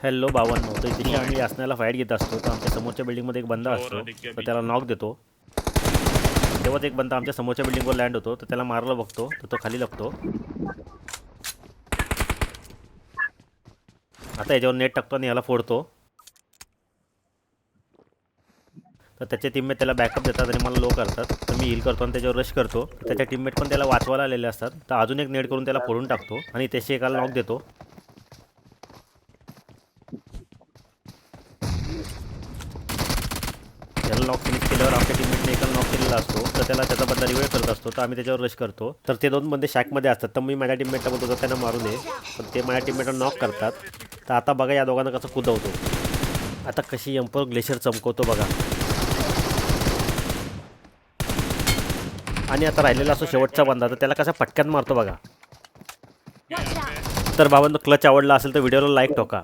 Hello बावन्न तर तिथे आम्ही असण्याला फाईट घेत असतो. तर आमच्या समोरच्या बिल्डिंगमध्ये एक बंदा असतो. तर त्याला नॉक देतो. तेव्हाच एक बंदा आमच्या समोरच्या बिल्डिंगवर लँड होतो. तर त्याला मारायला बघतो. तर तो खाली लागतो. आता याच्यावर नेट टाकतो आणि याला फोडतो. तर त्याचे टीममेट त्याला बॅकअप देतात आणि मला लो करतात. तर मी हिल करतो आणि त्याच्यावर रश करतो. त्याचे टीममेट पण त्याला वाचवायला आलेले असतात. तर अजून एक नेट करून त्याला फोडून टाकतो. आणि त्याशी एकाला नॉक देतो. नॉक फिनिश केल्यावर आपल्या टीममेटने एकाला नॉक केलेला असतो. तर त्याला त्याचा बदला रिवाईव्ह करत असतो. तर आम्ही त्याच्यावर रश करतो. तर ते दोन बंदे शॅकमध्ये असतात. तर मी माझ्या टीममेटला बोलतो त्यांना मारू नये. पण ते माझ्या टीममेटला नॉक करतात. तर आता बघा या दोघांना कसं कुदवतो. आता कशी एम्पर ग्लेशियर चमकवतो बघा. आणि आता राहिलेला असो शेवटचा बंदा. तर त्याला कसा पटक्यात मारतो बघा. तर बाबांनो क्लच आवडला असेल तर व्हिडिओला लाईक ठोका.